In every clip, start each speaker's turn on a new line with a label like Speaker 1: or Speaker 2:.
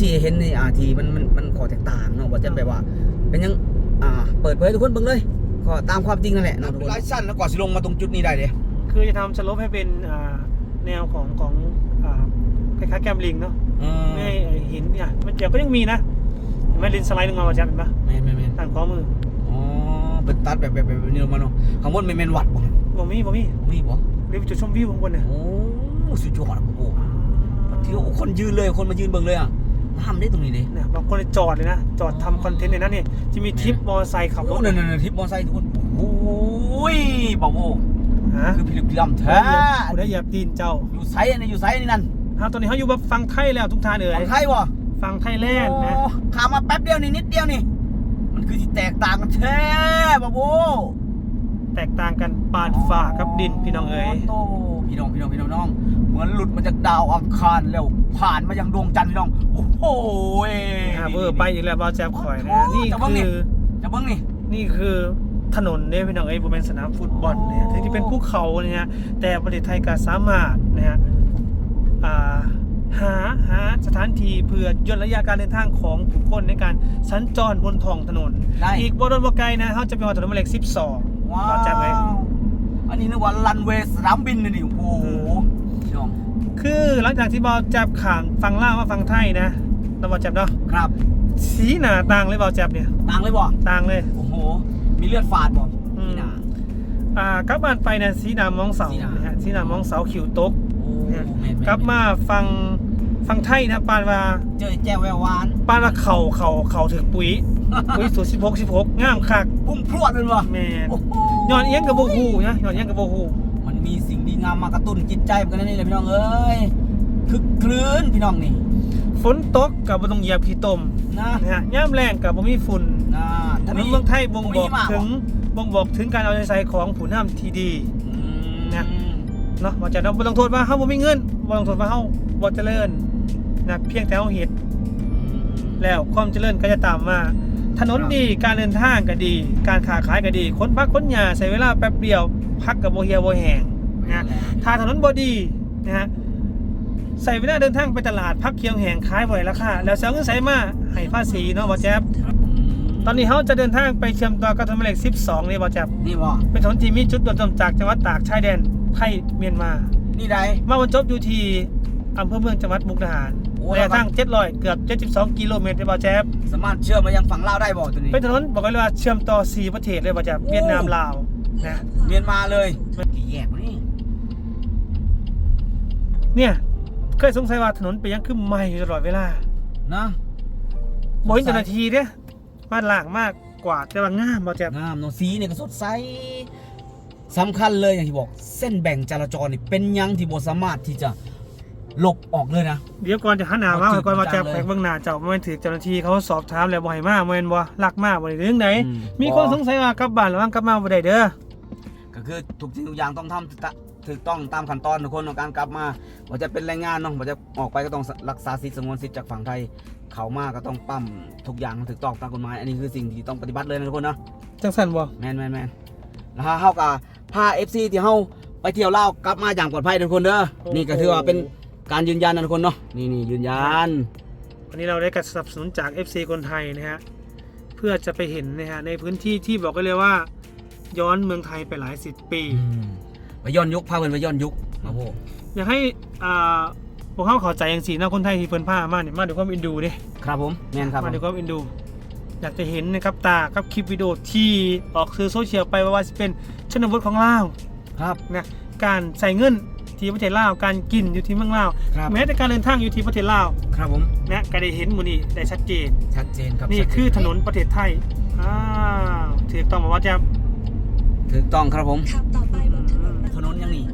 Speaker 1: ชี้ให้เห็นในอาทีมันมันมันขอแตกต่างเนาะว่าจะแบบว่า เป็นยังอ่าเปิดเผยให้ทุกคนเบิ่งเลย ก็ตามความจริงนั่นแหละเนาะทุกคนหลายสั้นแล้วกว่าสิลงมาตรงจุดนี้ได้เด้
Speaker 2: คือจะทำสโลปให้เป็นอ่าแนวของของอ่าคล้ายๆแกมลิงเนาะ
Speaker 1: อืม
Speaker 2: ไม่ให้หินเนี่ยมันเดี๋ยวก็ยังมีนะเห็นไหมลินสไลด์ลงมาว่าจะเห็นปะ
Speaker 1: แม่นแม่นแม่น
Speaker 2: ด้านขวามือ
Speaker 1: อ๋อเป็นตัดแบบแบบแบบนี้ลงมาเนาะข้างบนแม่นแม่นวัดบ่
Speaker 2: บ่มีบ่มี
Speaker 1: มีบ่
Speaker 2: รีบจุดชมวิวข้างบนเนี่ย
Speaker 1: โอ้สุดยอดอะโอ้โหที่ว่าคนยืนเลยคนมายืนเบิ่งเลยอะ ห้ามได้ตรงนี้เด้
Speaker 2: เนี่ยบางคนจอดเลยนะ จอดทำคอนเทนต์ในนั้นเนี่ยจะมีทริปมอเตอร์ไซค์ขับร
Speaker 1: โอ้
Speaker 2: ถ
Speaker 1: นั่นๆๆทิปมอเตอร์ไซค์ทุกคนโอ้ยบ่าวโอ้
Speaker 2: ฮะ
Speaker 1: คือพิลึกพิลั่มแท้
Speaker 2: กูได้เหยียบตีนเจ้า
Speaker 1: อยู่ไซอันนี้อยู่ไซอันนี้นั่น
Speaker 2: ฮะตอนนี้เขาอยู่แบบฟังไทยแล้วทุกท่านเอ่ย
Speaker 1: ของใครบ่
Speaker 2: ฟังไทยแลนด์นะ
Speaker 1: โอ้ขามาแป๊บเดียวนี่นิดเดียวนี่ มันคือที่แตกต่างกันแท้บ่าวโอ้
Speaker 2: แตกต่างกันปานฝ่ากับดินพี่น้องเอ๋ย
Speaker 1: โต พี่น้องพี่น้องพี่น้องน้อง เหมือนหลุดมาจากดาวอังคารแล้วผ่านมายังดวงจันทร์พี่น้อง โอ้โหย
Speaker 2: ฮาเบอร์ไปอีกแล้วบอลแจ๊บข่อยนะนี่
Speaker 1: จะเบิ่งนี่
Speaker 2: คือ
Speaker 1: จะเบิ่งนี่
Speaker 2: นี่คือถนนเนี่ยพี่น้องเอ้ยบริเวณสนามฟุตบอลเนี่ยถึงที่เป็นภูเขาเนี่ยฮะแต่ประเทศไทยก็สามารถนะฮะอ่าหาหาสถานที่เพื่อย่นระยะการเดินทางของผู้คนในการสัญจรบนท้องถนน
Speaker 1: ได้
Speaker 2: อีกบนบไกลนะเขาจะไปว่าถนนหมายเลข12
Speaker 1: ว้า
Speaker 2: บอลแจ๊บไหม
Speaker 1: ว อันนี้นึกว่ารันเวย์สนามบินเลยดิโอ้โหพี่น้อง
Speaker 2: คือหลังจากที่บอลแจ๊บขามฟังล่าวมาฟังไทยนะเราบอลแจ๊บเนาะ
Speaker 1: ครับ
Speaker 2: สีหนาต่างเลยบอลแจ๊บเนี่ย
Speaker 1: ต่างเลยบ่
Speaker 2: ต่างเลย
Speaker 1: โอ้โห มีเลือดฝาดบ่
Speaker 2: อืม
Speaker 1: นี่นะ
Speaker 2: อ่ากลับบ้านไปนะสีดำมองเสา
Speaker 1: สีดำ
Speaker 2: นะฮะสีดำมองเสาขิวตก
Speaker 1: โอ้
Speaker 2: เนี่ย
Speaker 1: แม่นๆ
Speaker 2: กลับมาฟังฟังไทยนะปานว่า
Speaker 1: เจอแจ้วแววหวาน
Speaker 2: ปานว่าเข่าเข่าเข่าถึงปุ๋ย ปุ๋ยสูตรสิบหกสิบหกงามคัก
Speaker 1: พุ่งพรวดเลยบ่
Speaker 2: แมน
Speaker 1: โอ้โห
Speaker 2: ย้อนเอียงกับโบฮูนะย้อนเอียงกับโบฮู
Speaker 1: มันมีสิ่งดีงามมากระตุ้นจิตใจเหมือนกันนะนี่เลยพี่น้องเอ้ยคึกคลื้นพี่น้องนี่
Speaker 2: ฝนตกกับบ่ต้องเหยียบขี้ตม
Speaker 1: นะ
Speaker 2: นะฮะย่ามแรงกับบ่มีฝุ่น
Speaker 1: นะ
Speaker 2: ถนนเมืองไทยบ่งบอก
Speaker 1: มาก
Speaker 2: ถึงบ่งบอกถึงการเอาใจใส่ของผู้นำที่ดี
Speaker 1: อืม
Speaker 2: นะ เนาะว่าจะเราบ่ต้องโทษว่าเฮาบ่มีเงินบ่ต้องโทษว่าเฮาบ่เจริญนะเพียงแต่เฮาเฮ็ดแล้วความเจริญก็จะตามมา ถนนดีการเดินทางก็ดี การค้าขายก็ดีค้นพักค้นยาใช้เวลาแป๊บเดียว พักกับโบเฮียโบแหงนะถ้าถนนบดีนะฮะใส่เวลาเดินทางไปตลาดพักเคียงแหงขายบ่อยราคาแล้วเสียเงินใส่มาให้ภาษีเนาะบอแจ๊บ
Speaker 1: ครับอืม
Speaker 2: ตอนนี้เขาจะเดินทางไปเชื่อมต่อกับถนนหมายเลข12 นี่บอแจ๊บ
Speaker 1: นี่บ่
Speaker 2: เป็นถนนที่มีจุดตรวจจมจากจังหวัดตากชายแดนไทยเมียนมา
Speaker 1: นี่ใด
Speaker 2: มาบรรจบอยู่ที่อำเภอเมืองจังหวัดมุกดาหาร
Speaker 1: โอ้
Speaker 2: ระยะทาง700 เกือบ 72 กิโลเมตรเลยบอแจ๊บ
Speaker 1: สามารถเชื่อมมายังฝั่งลาวได้บ่ตัวนี้
Speaker 2: เป็นถนนบอกเลยว่าเชื่อมต่อ 4 ประเทศเลยว่าจะ
Speaker 1: โอ้
Speaker 2: เวียดนามลาวนะ
Speaker 1: เมียนมาเลยกี่แยกวะนี่
Speaker 2: เนี่ยเคยสงสัยว่าถนนเป็นยังคือใหม่อยู่ตลอดเวลา
Speaker 1: นะ
Speaker 2: บ่เห็นเจ้าหน้าที่เนี่ยมาล่างมากกว่าแต่ว่างามบ่แจ๊บ
Speaker 1: งามเนอะสีเนี่ยก็สดใสสำคัญเลยอย่างที่บอก เส้นแบ่งจราจรนี่เป็นหยังที่บ่สามารถที่จะ หลบออกเลยนะ
Speaker 2: เดี๋ยวก่อนจะหันหน้ามา
Speaker 1: เอาจริง
Speaker 2: ก่อนว่าจะ
Speaker 1: จังเลย
Speaker 2: ไปเบิ่งหน้าเจ้าบ่แม่นถือเจ้าหน้าที่เขาสอบถามแล้วบ่ให้มาบ่แม่นบ่ลักมาบ่ได้เรื่องไหน
Speaker 1: อืม
Speaker 2: มีคนสงสัยว่ากลับบ้านระวังกลับมาบ่ได้เด้อ
Speaker 1: ก็คือทุกสิ่งทุกอย่างต้องทำตะถูกต้องตามขั้นตอนทุกคนของการกลับมาว่าจะเป็นแรงงานเนาะว่าจะออกไปก็ต้องรักษาสิทธิสงวนสิทธิจากฝั่งไทย เขามาก็ต้องปั้มทุกอย่างถูกต้องตามกฎหมาย อันนี้คือสิ่งที่ต้องปฏิบัติเลยนะทุกคนเนาะ
Speaker 2: จังซั่นบ่
Speaker 1: แมนแมนแมนนะฮะเฮากับพา FC ที่เฮาไปเที่ยวลาวกลับมาอย่างปลอดภัยทุกคนเด้อ นี่ก็ถือว่าเป็น การยืนยันนะทุกคนเนาะนี่นี่ยืนยัน
Speaker 2: วันนี้เราได้การสนับสนุนจาก FC คนไทยนะฮะเพื่อจะไปเห็นนะฮะในพื้นที่ที่บอกกันเลยว่า ย้อนเมืองไทยไปหลายสิบปี
Speaker 1: ไปย้อนยุคพาเพิ่นไปย้อนยุคครับผม
Speaker 2: อยากให้อ่าพวกเขาเข้าใจอย่างสีนะคนไทยที่เพิ่นผ้ามาเนี่ยมาด้วยความเอินดูเด้
Speaker 1: ครับผมแมนครับ
Speaker 2: มาด้วยความเอินดู อยากจะเห็นนะครับตากับคลิปวิดีโอที่ออกสื่อโซเชียลไปว่าว่าจะเป็นชนบทของลาว
Speaker 1: ครับ
Speaker 2: นะการใส่เงิน ที่ประเทศลาวการกินอยู่ที่เมืองลาว
Speaker 1: ครับ
Speaker 2: แม้แต่การเดินทางอยู่ที่ประเทศลาว
Speaker 1: ครับผม
Speaker 2: นะก็ได้เห็นหมูนี่ได้ชัดเจน
Speaker 1: ชัดเจนครับ
Speaker 2: นี่
Speaker 1: ชัดเจ
Speaker 2: คือถนนประเทศไทยอ้าวถูกต้องบอกว่าจะ
Speaker 1: ถูกต้องครับผม
Speaker 3: ขับต่อไปบนถนน
Speaker 1: ถนนยังนี่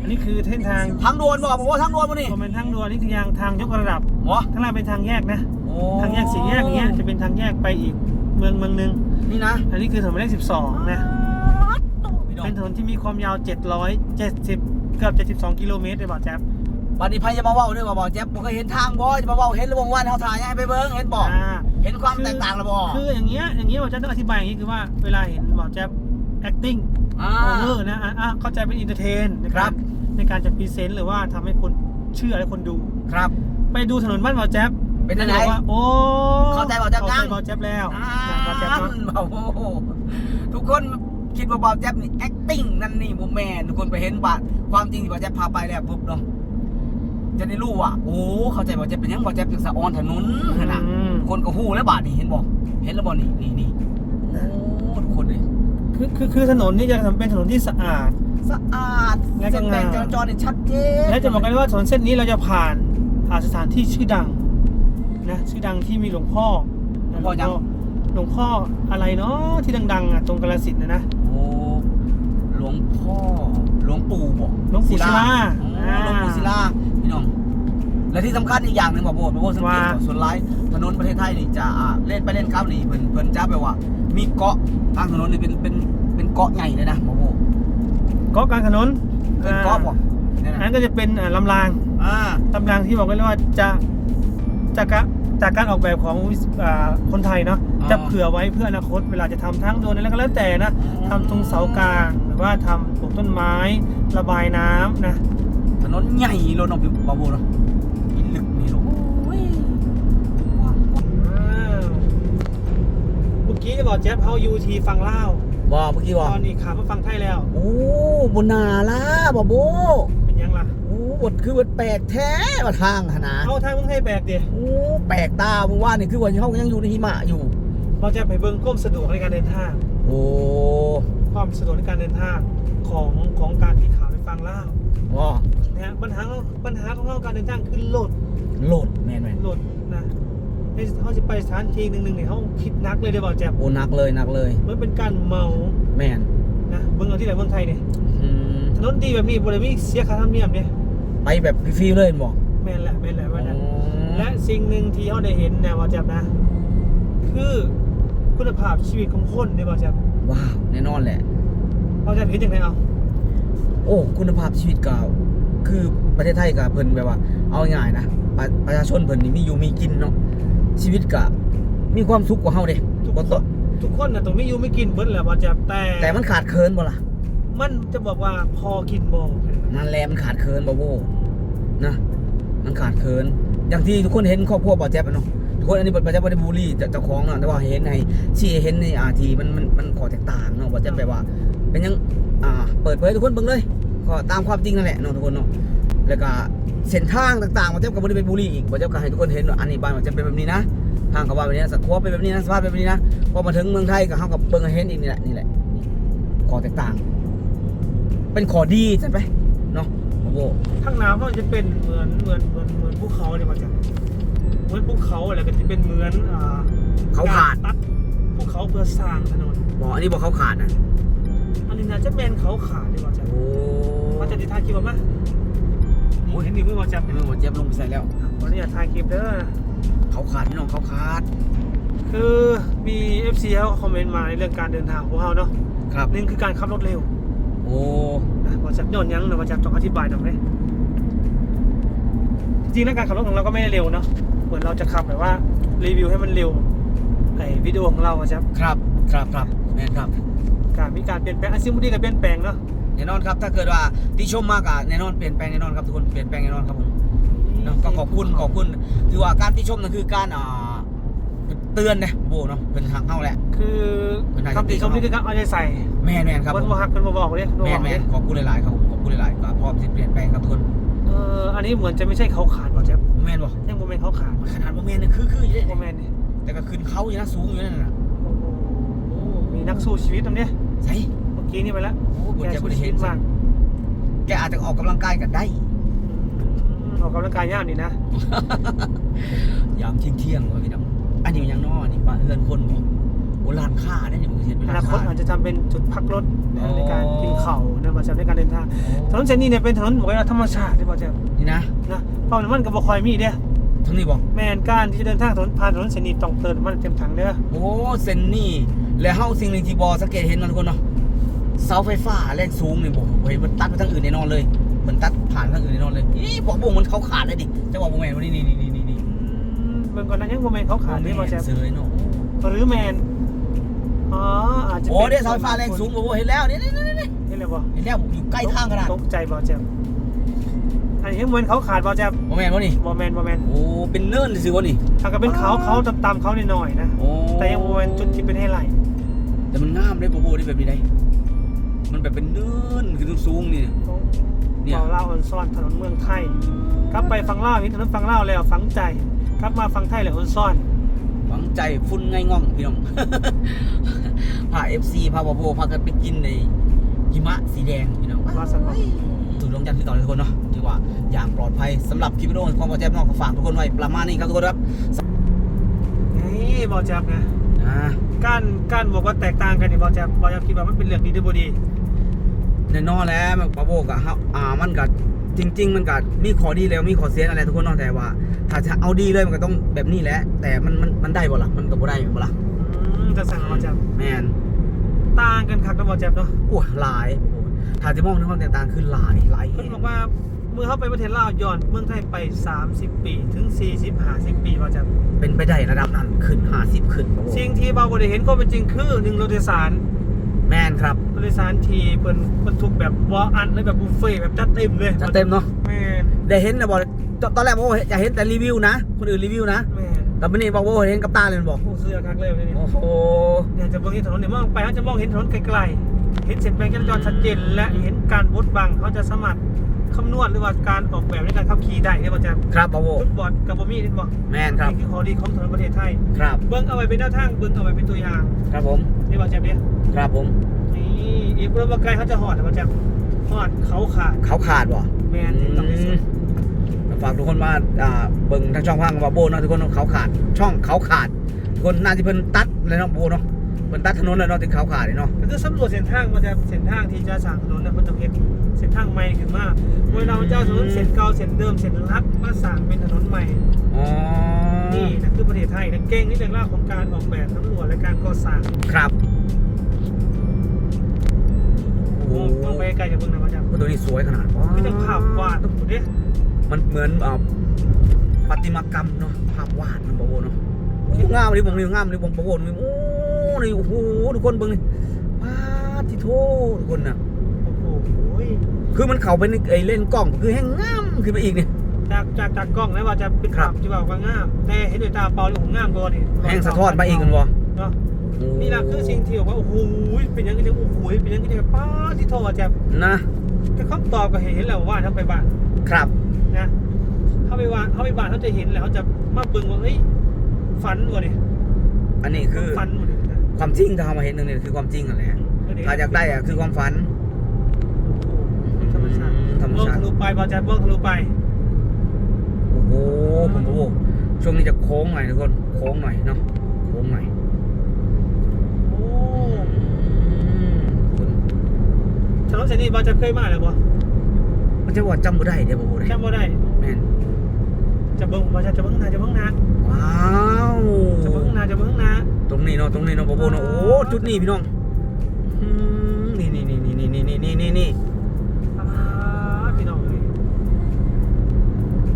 Speaker 2: อันนี้คือเส้นทาง
Speaker 1: ทางด่วนบอกผมว่าทางด่วนมานี่
Speaker 2: คอมเมนทางด่วนนี่คือยางทางยกระดับ
Speaker 1: หมอ
Speaker 2: ข้างล่างเป็นทางแยกนะ
Speaker 1: โอ้
Speaker 2: ทางแยกสี่แยกอย่างเงี้ยจะเป็นทางแยกไปอีกเมืองเมืองหนึง
Speaker 1: นี่นะ
Speaker 2: อันนี้คือถนนหมายเลข12นะ
Speaker 1: พี่น้อง
Speaker 2: เป็นถนนที่มีความยาว 770 เกือบ72กิโลเมตรเลยบอกแจ๊บ
Speaker 1: บัดนี้ไผจะมาเว้าเด้อว่าบ่แจ๊บบ่เคยเห็นทางบ่จะมาเว้าเห็นหรือบ่ว่าเฮาถ่ายให้ไปเบิ่งเห็นบ่
Speaker 2: อ่า
Speaker 1: เห็นความแตกต่างแล้วบ่
Speaker 2: คืออย่างเงี้ยอย่างเงี้ยบอกแจ๊บต้องอธิบายอย่างงี้คือว่าเวลาเห็นบอกแจ๊บ acting
Speaker 1: อ่า
Speaker 2: โอเวอร์นะอะอะเข้าใจเป็น entertain นะค
Speaker 1: ครั
Speaker 2: รับ บ ในการจะพรีเซนต์หรือว่าทำให้คนเชื่อและคนดู
Speaker 1: ครับ
Speaker 2: ไปดูถนนบ้านบอกแจ๊บ
Speaker 1: เป็นยังไง
Speaker 2: ว่าโอ้
Speaker 1: เข้าใจบ่าวแจ๊บยัง
Speaker 2: เข้าใจบ่าวแจ๊บแล้ว
Speaker 1: อ่า
Speaker 2: นะบ่าวแจ๊บเนาะ
Speaker 1: โอ้โหทุกคน คิดว่าบาวแจ๊บนี่ acting นั่นนี่บ่แม่นทุกคนไปเห็นบาดความจริงที่บาวแจ๊บพาไปแล้วปุ๊บเนาะจะได้รู้ว่าโอ้เข้าใจบาวแจ๊บเป็นหยังบาวแจ๊บจึงสะออนถนนขนาด
Speaker 2: อืม
Speaker 1: คนก็ฮู้แล้วบาดนี่เห็นบ่เห็นแล้วบ่นี่นี่นี่โอ้ทุกคนเลย
Speaker 2: คือคือคือถนนนี่จะทำเป็นถนนที่สะอาด
Speaker 1: สะอาด
Speaker 2: และก็
Speaker 1: เส้นแบ่ง
Speaker 2: งาม
Speaker 1: จราจรนี่ชัดเจน
Speaker 2: และจะบอกกันว่าถนนเส้นนี้เราจะผ่านผ่านสถานที่ชื่อดังนะชื่อดังที่มีหลวงพ่อนะหลวงพ่อหลวงพ่ออะไรเนาะที่ดังๆอะตรงกาฬสินธุ์นะนะ
Speaker 1: โอ้หล วงพ่อหลวงปู่บ่
Speaker 2: หลวงปู่ศิลา
Speaker 1: อ๋อ
Speaker 2: อ่า
Speaker 1: หลวงปู่ศิลาพี่น้อง และที่สำคัญอีกอย่างหนึ่งบอกโบสถ์บอกโบสถ์สังเกต
Speaker 2: ว่า
Speaker 1: ว่าส่วนร้ายถนนประเทศไทยนี่จะอ่าเล่นไปเล่นข้ามนี่เพิ่นเพิ่นจ้าแบบว่า มีเกาะทางถนนนี่เป็นเป็นเป็นเกาะใหญ่เลยนะบอกโบสถ์
Speaker 2: เกาะกลางถนน
Speaker 1: เป็นเกาะบ่เนี่ย
Speaker 2: อัน
Speaker 1: นะ
Speaker 2: นั้นก็จะเป็นอ่าลำราง
Speaker 1: อ่า
Speaker 2: ตำรางที่บอกไว้เลยว่าจะจากการจากการออกแบบของวิศอ่าคนไทยเนาะ จะเผื่อไว้เพื่ออนาคตเวลาจะทำทางด่วนอะไรก็แล้วแต่นะทำตรงเสากลางหรือว่าทำปลูกต้นไม้ระบายน้ำนะ
Speaker 1: ถนนใหญ่เลยเนาะพี่บอกโบสถ์เนาะมีลึกนี่เนาะโอ้ยกว้างกว้าง
Speaker 2: เมื่อกี้บอกแจ๊บเขายูทีฟังเล่าว
Speaker 1: บ่เมื่อกี้
Speaker 2: ต
Speaker 1: ว่า
Speaker 2: อนนี้ขามาฟังไทยแล้ว
Speaker 1: โอ้บนนาล่ะบ่โบ
Speaker 2: เป็นยังล่ะ
Speaker 1: โอ้บทคือมันแปลกแท้ว่าทางหนนา
Speaker 2: เอาทางเมืองไทยแบกเดีย
Speaker 1: โอ้แปลกตาเมื่อวานนี่คือว่าเขายังอยู่ในหิมะอยู่
Speaker 2: เราจะไปเบิ่งก้มสะดวกในการเดินทาง
Speaker 1: โอ้
Speaker 2: ความสะดวกในการเดินทางของของการที่ขาไปฟังเล่าว
Speaker 1: ว้า
Speaker 2: นะฮะปัญหาปัญหาของเราการเดินทางคือโหลด
Speaker 1: โหลดแม่นแม่น
Speaker 2: โหลดนะให้เขาจะไปสถานที่หนึ่งหนึ่งเนี่ยเขาคิดนักเลยเดี๋ยวบอกแจ๊บ
Speaker 1: โอ้หนักเลยหนักเลย
Speaker 2: มันเป็นการเมา
Speaker 1: แม่น
Speaker 2: นะเบิ่งเอาที่ไหนเมืองไทยเนี่ย
Speaker 1: อืม
Speaker 2: ถนนดีแบบนี้บริมีเสียค่าธรรมเนียมเนี่ย
Speaker 1: ไปแบบฟรีๆเลยบอก
Speaker 2: แม่นแหละแม่นแหละว่านั้น
Speaker 1: อ๋อ
Speaker 2: และสิ่งหนึ่งที่เขาได้เห็นเนี่ยว่าจับนะ คือ คุณภาพชีวิตของคนเนี่ยว่าจับ
Speaker 1: ว้าวแน่นอนแหละ
Speaker 2: ว่าจับเห็นยังไงเอา
Speaker 1: โอ้คุณภาพชีวิตก็คือประเทศไทยกับเพิ่นแบบว่า เอาง่ายๆนะประประชาชนเพิ่นนี่มีอยู่มีกินเนาะชีวิตก็มีความสุขกว่าเฮาเด้
Speaker 2: ทุก
Speaker 1: บ่
Speaker 2: ค
Speaker 1: ต้อง
Speaker 2: นทุกคนนะต้องไม่อยู่ไม่กินเบิ้ลแหละว่าจับแต่
Speaker 1: แต่มันขาดเคินบ่ล่ะ
Speaker 2: มันจะบอกว่าพอกินบ่
Speaker 1: นั่นแหละมันขาดเคินบ่โบนะมันขาดเคินอย่างที่ทุกคนเห็นครอบครัวบ่าวแจ๊บอะเนาะทุก คนอันนี้บ่าวแจ๊บบ่ได้บูลลี่เจ้าของเนาะแต่ว่าเห็นในที่เห็นในอาทีมันมันมันขอแตกต่างเนาะบ่าจ๊บแบบว่า เป็นยังอ่าเปิดเผยทุกคนเบิ่งเลยก็ตามความจริงนั่นแหละเนาะทุกคนเนาะแล้วก็เส้นทางต่างๆบ่าจ๊บก็บ่ได้ไปบูลี่อีกบ่าจ๊บก็ให้ทุกคนเห็นว่าอันนี้บ้านบ่าจ๊บเป็นแบบนี้นะทางก็ว่าแบบนี้สักครัวเป็นแบบนี้นะสภาพเป็นแบบนี้นะพอมาถึงเมืองไทยก็เฮากับเบิ่งเห็นอีกนี่แหละนี่แหละขอแตกต่าง เป็นขอดีใช่ไหมเนาะบ่าวโบ
Speaker 2: ข้างน้ำเขาจะเป็นเหมือนเหมือนเหมือนเหมือนภูเขาเนี่ยว่าจับ เหมือนภูเขาอะไรก็จะเป็นเหมือนอ่า
Speaker 1: เขาขาด
Speaker 2: ตัดภูเขาเพื่อสร้างถนน
Speaker 1: บอกอันนี้บอกเขาขาดนะ
Speaker 2: อันนี้น่าจะเป็นเขาขาดดีกว่าจับ
Speaker 1: โอ้
Speaker 2: ว่าจะได้ถ่ายคลิปออกมานี่เห็นนี่เมื่อว่าจับ
Speaker 1: เออหมดเจ็บลงไปใส่แล้ว
Speaker 2: ขออนุญาตถ่ายคลิปเด้อ
Speaker 1: เขาขาดพี่น้องเขาขาด
Speaker 2: คือมี FC เขาคอมเมนต์มาในเรื่องการเดินทางของเราเนาะ
Speaker 1: ครับ
Speaker 2: หนึ่งคือการขับรถเร็ว
Speaker 1: โอ้
Speaker 2: นะว่าจับย้อนยังนะว่าจับต้องอธิบายหน่อยไหมจริงๆแล้วการขับรถของเราก็ไม่ได้เร็วเนาะ เหมือนเราจะขับแบบว่ารีวิวให้มันเร็วไอ้วิดีโอของเราอะจับ
Speaker 1: ครับ ครับครับแม่นครับ
Speaker 2: การมีการเปลี่ยนแปลงอาซิมุดีก็เปลี่ยนแปลงเนาะ
Speaker 1: แน่นอนครับ ถ้าเกิดว่าที่ชมมากอะแน่นอนเปลี่ยนแปลงแน่นอนครับทุกคนเปลี่ยนแปลงแน่นอนครับผมเนาะก็ขอบคุณขอบคุณถือว่าการที่ชมนั่นคือการอ่าเตือนนะโบเนาะเป็นทางเข้าแหละ
Speaker 2: คือ
Speaker 1: เป็นนาย
Speaker 2: คำติชมนี่คือการเอาใจใส่
Speaker 1: แม่นแม่นครับ
Speaker 2: คนบ่ฮักคนบ่บอกเลย
Speaker 1: แม่นแม่นขอบคุณหลายๆครับผมขอบคุณหลายๆก็พร้อมที่เปลี่ยนแปลงครับทุกคน
Speaker 2: เอออันนี้เหมือนจะไม่ใช่เขาขาดว่ะแจ๊บ
Speaker 1: แม่นบ่
Speaker 2: ยังโมเมนต์เขาขาด
Speaker 1: ขนาดว่าแม่นนี่คือคืออยู่
Speaker 2: โม
Speaker 1: เลย
Speaker 2: เมนต์นี่
Speaker 1: แต่ก็ขึ้นเขาอยู่นะสูงอยู่นั่นน่ะ
Speaker 2: โอ้โหมีนักสู้ชีวิตตรงเนี้ย
Speaker 1: ใช่
Speaker 2: เมื่อกี้นี่ไปแล้ว
Speaker 1: โอ้บน
Speaker 2: แก
Speaker 1: แกบ
Speaker 2: สู้
Speaker 1: ริ
Speaker 2: ชี
Speaker 1: เห็
Speaker 2: วิ
Speaker 1: น
Speaker 2: ตมาก
Speaker 1: แกอาจจะออกกำลังกายกันได้
Speaker 2: อืมออกกำลังกายยากนี่นะ
Speaker 1: ยามเที่ยงเที่ยงๆวะพี่น้องอันนี้ยังนอนี่บ้านเฮือนคนบอกโอ้ร้านค้าเนี่ยนี่ผมเห็นเป็น
Speaker 2: อ
Speaker 1: ร้า
Speaker 2: นาค
Speaker 1: ค้า
Speaker 2: ตอาจจะทำเป็นจุดพักรถนะ
Speaker 1: อ๋อ
Speaker 2: ในการกินเข่าวนะมาจากในการเดินทางถนนเส้นนี้เนี่ยเป็นถนนบอกว่าธรรมชาติที่บอกจะ
Speaker 1: นี่นะ
Speaker 2: นะเพราะมันก็บ่คอยมีเด้อ
Speaker 1: ทั้งนี้บอก
Speaker 2: แมนการที่จะเดินทางถนนผ่านถนนเส้นนี้ต้องเติมน้ำมันเต็มถังเด้อ
Speaker 1: โอ้เซนนี่และเฮาสิ่งหนึ่งที่บอสังเกตเห็นนะทุกคนเนาะเสาไฟฟ้าแรงสูงนี่บอกเห็นมันตัดไปทางอื่นแน่นอนเลยเหมือนตัดผ่านทางอื่นแน่นอนเลยอีบอกวงมันเขาขาดเลยดิจะบอกวงแมนว่านี่นี่นี่นี่นี่
Speaker 2: อืมเบิ่งก่อนนั้นยังโมเมนต์เขาขาด
Speaker 1: เล
Speaker 2: นี่บอกจะ
Speaker 1: เสยเนาะ
Speaker 2: หรือแมน อ๋ออาจจะ
Speaker 1: โอ้เดี๋ยวเสาไฟฟ้าแรงสูงโอ้เห็นแล้วนี่นี่นี่นี่
Speaker 2: นี่เลยบ่
Speaker 1: เห็นแล้วอยู่ใกล้ทางขนาด
Speaker 2: ตกใจบ่เจ็บอันนี้เหมือนเขาขาดบอแจ๊บ
Speaker 1: บ่แม่นบ่นี่
Speaker 2: บอแมนบอแมน
Speaker 1: โอ้เป็นเนินซื่อๆบ่นี่
Speaker 2: ถ้าก็เป็นเขาเขาตามๆเขาหน่อยๆนะ
Speaker 1: โอ้
Speaker 2: แต่ยังบอแมนจุดที่เป็นให้ไหล
Speaker 1: แต่มันงามได้โบโบได้แบบนี้ได้ มันแบบเป็นเนินคือสูงๆนี่ เนี่ย
Speaker 2: เฝ้าเล่าอันซ่อนถนนเมืองไทยกลับไปฟังเล่าวเห็นถนนฟังเล่าวแล้วฟังใจกลับมาฟังไทยแล้วอันซ่อน
Speaker 1: หวังใจฟุ้นไงง่องพี่น้อง พา FC พาโบโบพากันไปกินในหิมะสีแดงพี่น้อง
Speaker 2: ว่าสันว่า
Speaker 1: ถูกลงยันที่ต่อเลยทุกคนเนาะถือว่าอย่างปลอดภัยสำหรับคลิปวิดีโอของพ่อแจ๊บน้องก็ฝากทุกคนไว้ประมาณนี้ครับทุกคนครับ
Speaker 2: นี่บอแจ๊บนะ
Speaker 1: อ่า
Speaker 2: การการบอกว่าแตกต่างกันนี่บอแจ๊บบอแจ๊บคิดว่ามันเป็นเรื่องดีหรือบ่ดี
Speaker 1: แน่นอนแล้วมันปาโบกับเฮาอ่ามันกับจริง ๆ มันกับมีข้อดีแล้วมีข้อเสียอะไรทุกคนเนาะแต่ว่า ถ้าจะเอาดีเลยมันก็ต้องแบบนี้แหละ แต่มันมันมันได้บ่ล่ะมันก็บ่ได้บ่ล่ะ
Speaker 2: อืมจะสั่งบอแจ๊บ
Speaker 1: แมน
Speaker 2: ต่างกันคักนะบอแจ๊บเนาะ
Speaker 1: โอ้หลายโอ้ถ้าจะมองในความแตกต่างคือหลายหลาย
Speaker 2: เพิ่นบอกว่าเมื่อเขาไปประเทศลาวย้อนเมืองไทยไป 30 ปีถึง 40 50 ปีบอแจ๊บ
Speaker 1: เป็นไปได้ระดับนั้นขึ้น50ขึ้นปาโบ
Speaker 2: สิ่งที่บาบ่ได้เห็นก็เป็นจริงคือหนึ่งรถโดยสาร
Speaker 1: แมนครับ
Speaker 2: รถโดยสารที่เพิ่นเพิ่นถูกแบบวออันเลยแบบบุฟเฟ่ต์แบบจัดเต็มเลย
Speaker 1: จะเต็มเนาะ
Speaker 2: แม่น
Speaker 1: ได้เห็นนะบอกตตอนแรกบอกว่าจะเห็นแต่รีวิวนะ คนอื่นรีวิวนะ
Speaker 2: แม่น
Speaker 1: แต่ไม่นี่บอกว่าเห็นกับตาเลยมันบอก
Speaker 2: ผู้เสื้อคักเลยเนี่ย
Speaker 1: โอ้โห
Speaker 2: เนี่ยจะเบิ่งที่ถนนเนี่ยมองไปเขาจะมองเห็นถนนไกลๆ เห็นเส้นแบ่งจราจรชัดเจน และเห็นการบดบังเขาจะสามารถคำนวณหรือว่าการออกแบบในการขับขี่ได้เนี่ยมันจะ
Speaker 1: ครับปาโบ
Speaker 2: ฟุตบอลกับบอมี่นี่บอก
Speaker 1: แมนครับ
Speaker 2: นี่คือข้อดีของถนนประเทศไทย
Speaker 1: ครับ
Speaker 2: เบิ้งเอาไว้เป็นแนวทาง เบิ้งเอาไว้เป็นตัวอย่าง
Speaker 1: ครับผม
Speaker 2: นี่บอกแจ๊บเนี่ย
Speaker 1: ครับผม
Speaker 2: นี่อีกรถมาไกลเขาจะหอดนะบอกแจ๊บหอดเขาขาด
Speaker 1: เขาขาดบ่
Speaker 2: แมนที่ต้องที่สุด
Speaker 1: ฝากทุกคนมาอ่าเบิ่งทางช่องพังบาโบเนาะทุกคนเขาขาด ช่องเขาขาดทุกคนน่าจะเพิ่นตัดเลยเนาะโบเนาะเพิ่นตัดถนนเลยเนาะถึงเขาขาดเลยเนาะ
Speaker 2: ก็คือสำรวจเส้นทางมันจะเส้นทางที่จะสร้างถนนนะมันจะเห็นเส้นทางใหม่ขึ้นมาเวลามันจะเอาถนนเส้นเก่าเส้นเดิมเส้นลักมาสร้างเป็นถนนใหม่
Speaker 1: อ๋อ
Speaker 2: นี่นะคือประเทศไทยนะเก่งในเรื่องราวของการออกแบบตำรวจและการก่อสร้าง
Speaker 1: ครับโอ้
Speaker 2: มองมองไปไกลจากเมืองไหนมาจาก
Speaker 1: โหตัวนี้สวยขนาด
Speaker 2: ไม่ต้องภาพวาดต้องดูดิ
Speaker 1: มันเหมือนอ่าประติมากรรมเนาะภาพวาดมันบาโบเนาะโอ้งามเลยผมนี่งามเลยผมบาโบนี่โอ้นี่โอ้โหทุกคนเบิ่งนี่ปาทิโททุกคนน่ะ
Speaker 2: โอ้โห
Speaker 1: คือมันเข้าไปในไอ้เล่นกล้องคือแห้งงามขึ้นไปอีกนี่
Speaker 2: จากจากจากกล้องนะว่าจะเป็น
Speaker 1: ครั
Speaker 2: ภา
Speaker 1: บ
Speaker 2: พที่ว่าว่างามแต่เห็นด้วยตาเปล่าแล้วผมงามกว่านี่
Speaker 1: แห้งสะท้อนไปอีกกันวะ
Speaker 2: เนาะนี่แหละคือสิ่งที่บอกว่าโอ้โหเป็นอยังไงเนี่ยโอ้โหเป็นอยังไงเนี่ยป้าที่โทรมาจะ
Speaker 1: นะ
Speaker 2: ก็คำตอบก็เห็นแล้วว่าถ้าไปบ้าน
Speaker 1: ครับ
Speaker 2: นะเขาไปบ้านเขาไปบ้านเขาจะเห็นแล้วเขาจะมาเบิ่งว่าเฮ้ยฝันวะเนี่ย
Speaker 1: อันนี้คือ
Speaker 2: ฝันวะเนี่ยนะ
Speaker 1: ความจริงที่เรามาเห็นหนึ่งเนี่ยคือความจริงอะไรถ้าอยากได้อะคือความฝัน
Speaker 2: ธรรมชาติ
Speaker 1: ธรรม
Speaker 2: เบื้อง
Speaker 1: ชาติ
Speaker 2: ทะลุไปบอลจะเบื้องทะลุไป
Speaker 1: โอ้โหผมโอ้โหช่วงนี้จะโค้งหน่อยทุกคนโค้งหน่อยเนาะโค้งหน่อย
Speaker 2: โอ้
Speaker 1: อืมคุณ
Speaker 2: ถนนเส้นนี้บอลจะเคยมาแล้วบ่
Speaker 1: มันจะว่าจำบ่ได้เดี๋ยวบ่บ่ได้
Speaker 2: แค่บ่ได้
Speaker 1: แม่น
Speaker 2: จะเบิ้งบอลจะจะเบิ้งหนาจะเบิ้งหนา
Speaker 1: ว้าว
Speaker 2: จะเบิ้งหนาจะเบิ้งหนา
Speaker 1: ตรงนี้เนาะตรงนี้เนาะบ่บ่เนาะโอ้จุดนี้พี่น้องอืมนี่นี่นี่นี่นี่นี่นี่นี่นี่
Speaker 2: อ่าพี่น้องเลย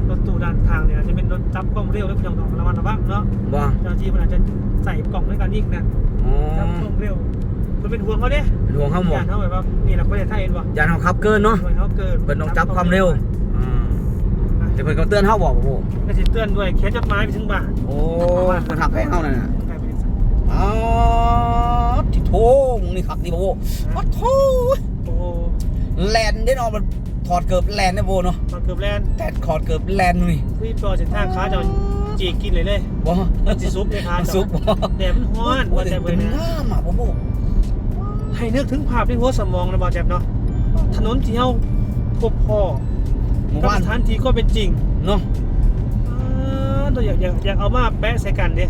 Speaker 2: รถตู้ด้านทางเนี่ยจะเป็นรถจับกล้องเร็วแล้วพี่น้องต้องระมัดระวังเนาะ
Speaker 1: ว่า
Speaker 2: เจ้าหน้าที่มันอาจจะใส่กล่องในการยิงนะ
Speaker 1: อ๋อ
Speaker 2: จับกล้องเร็ว มันเป็นห่วงเขาเนี่ย
Speaker 1: เป็นห่วงเขาหม
Speaker 2: อ
Speaker 1: ด
Speaker 2: ย่างเขาแบบว่านี่เราประเทศไทยเห็นป่ะ
Speaker 1: ยานเขาขับเกินเนาะ
Speaker 2: ห่วงเขาเกิน
Speaker 1: เพิ่นต้องจับความเร็วอ่าแต่เพิ่นก็เตือนเฮาบอกบ่
Speaker 2: ก็จะเตือนด้วยเขียนจดหมายไปถึงบ้าน
Speaker 1: โอ้เพิ่นหักให้เฮานั่นน่ะ
Speaker 2: ไปบริษัท
Speaker 1: อ้าวที่โถมึงนี่ขับนี่บ่วัดโถ
Speaker 2: โอ้โห
Speaker 1: แลนได้เนาะมันถอดเกือบแลนได้บ่เนาะ
Speaker 2: มาเกือบแลนด์
Speaker 1: แต่ถอดเกือบแลนนี่
Speaker 2: พี่ปอเส้นทางขาจะจีกกินเลยเลย
Speaker 1: บ่
Speaker 2: มันสิซุปเลยขา
Speaker 1: มัน
Speaker 2: จะ
Speaker 1: ซุปบ่
Speaker 2: แต่มันฮ้อน
Speaker 1: โอ้
Speaker 2: ว่าแต่
Speaker 1: แต่
Speaker 2: เบิ่
Speaker 1: เป็น
Speaker 2: งนะ
Speaker 1: งามอะบ่บ่
Speaker 2: ให้นึกถึงภาพในหัวสมองนะบอลแจ็บเนาะถนนที่เฮาพบพ่อ
Speaker 1: หมู่
Speaker 2: กับ
Speaker 1: บ้าน
Speaker 2: สถานที่ก็เป็นจริง
Speaker 1: เนาะ
Speaker 2: อ่าตัวอยากอยากอยากเอามาแปะใส่กันเด้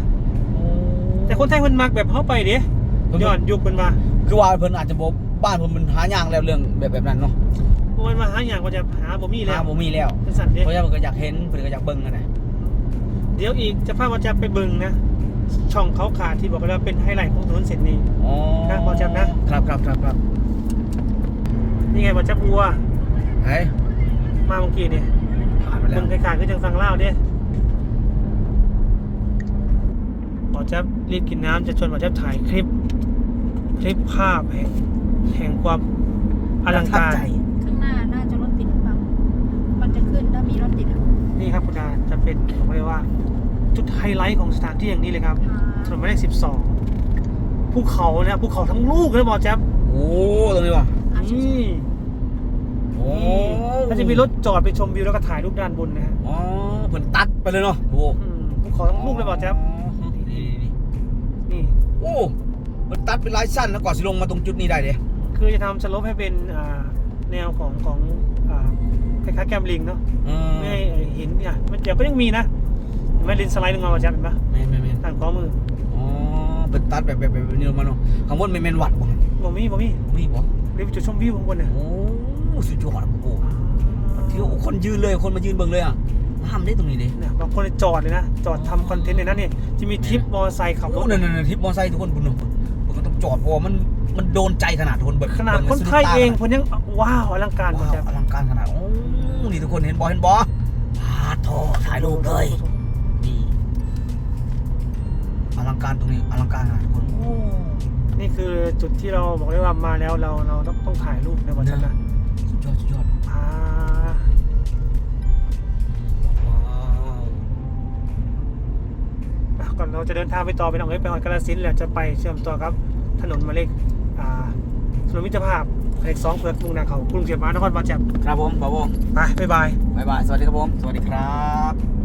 Speaker 2: แต่คนไทยเพิ่นมักแบบเฮาไปเด้ย้อนยุคเพิ่นมา
Speaker 1: คือว่าเพิ่นอาจจะบ่บ้านเพิ่นมันหายากแล้วเรื่องแบบแบบนั้นเนาะ
Speaker 2: เพราะมันมาหาอย่างว่าจะหาบ่มีแล้ว
Speaker 1: หาบ่มีแล้ว
Speaker 2: เป็นสันเด้
Speaker 1: เพราะฉะนั้นเพิ่นก็อยากเห็นเพิ่นก็อยากเบิ่งนั่นแหละ
Speaker 2: เดี๋ยวอีกจะพาว่าจะไปเบิ่งนะ ช่องเขาขาดที่บอกว่าเป็นไฮไลท์ของถนนเส้นนี้
Speaker 1: อ๋อ
Speaker 2: นะพอจำนะ
Speaker 1: ครับครับครับครับ
Speaker 2: นี่ไงบอลจับวัว
Speaker 1: เฮ้ย
Speaker 2: มาเมื่อกี้นี่
Speaker 1: ผ่านมาแล้
Speaker 2: เบิ่
Speaker 1: ว
Speaker 2: งคล้ายๆคือจังฟังเล่าวเด้บอลจับรีบกินน้ำจะชวนบอลจับถ่ายคลิป คลิปภาพแห่งแห่งความอลังการ
Speaker 1: ประทับใจ
Speaker 3: ข้างหน้าน่าจะรถติดหรือเปล่ามันจะขึ้นได้
Speaker 2: นี้ครับคุณดาจะเป็นผมเรียกว่า จุดไฮไลท์ของสถานที่อย่างนี้เลยครับถนนหมายเลขสิบสองภูเขาเนี่ยภูเขาทั้งลูกเลยบอแจ๊บ
Speaker 1: โอ้ตรงนี้วะ
Speaker 2: นี่
Speaker 1: โอ้
Speaker 2: แล้วจะมีรถจอดไปชมวิวแล้วก็ถ่ายรูปด้านบนนะฮะ
Speaker 1: อ๋อเพิ่นตัดไปเลยเนาะโอ้
Speaker 2: ภูเขาทั้งลูกเลยบอแจ๊บ
Speaker 1: นี่นี่
Speaker 2: นี่
Speaker 1: โอ้มันตัดเป็นลายสั้นแล้วก่อนสิลงมาตรงจุดนี้ได้เด้
Speaker 2: คือจะทำสลปให้เป็นแนวของของอ่าคล้ายๆแกมลิงเนาะไม่ให้เห็นเนี่ยมันเดี๋ยวก็ยังมีนะ ไหมลินสไลด์ลงมาบอแจ๊บเห็นปะ
Speaker 1: แม่นแม่นแม่น
Speaker 2: ด้านขวามือ
Speaker 1: อ๋อเป็นตัดแบบแบบแบบนี้ลงมาเนาะข้างบนไม่แม่นวัดบ่
Speaker 2: บ่มีบ่มี
Speaker 1: มีบ่
Speaker 2: เรียกว่าจุดชมวิวข้างบนน่ะ
Speaker 1: โอ้สุดยอดโอ้ที่ว่าคนยืนเลยคนมายืนเบิ่งเลยอะห้ามได้ตรงนี้เด้
Speaker 2: เนี่ยบางคนจอดเลยนะจอดทำคอนเทนต์เลยนะเนี่ยจะมีทริปมอเตอร์ไซค์ขับร
Speaker 1: โอ้
Speaker 2: ถ
Speaker 1: นั่นๆๆทิปมอไซค์ทุกคนบุญเนาะมันก็ต้องจอดเพราะว่ามันมันโดนใจขนาดทุกคนเบิด
Speaker 2: ขนาดคนไทยเองคนยังว้าวอลังการบอ
Speaker 1: ว้าว
Speaker 2: แจ๊บ
Speaker 1: อลังการขนาดโอ้นี่ทุกคนเห็นบ่เห็นบ่พาโทถ่ายรูปเลย การตรงนี้อลังการขนาดทุกคนโอ้
Speaker 2: นี่คือจุดที่เราบอกได้ว่ามาแล้วเราเราต้องต้องถ่ายรูปในวันนั้นนะ
Speaker 1: สุดยอดสุดยอด
Speaker 2: อ่า
Speaker 1: ว้าว
Speaker 2: อะก่อนเราจะเดินทางไปต่อไปหนองเอ้ยไปหอดกาลสินธุ์แล้วจะไปเชื่อมต่อครับ ถนนหมายเลขอ่าถนนมิตรภาพหมายเลขสองเพื่อมุ่งหน้าเขากรุงเทพมหานครบอแจ๊บ
Speaker 1: ครับผมบาโบ
Speaker 2: ไปบ๊ายบาย
Speaker 1: บ๊ายบายสวัสดีครับผม สวัสดีครับ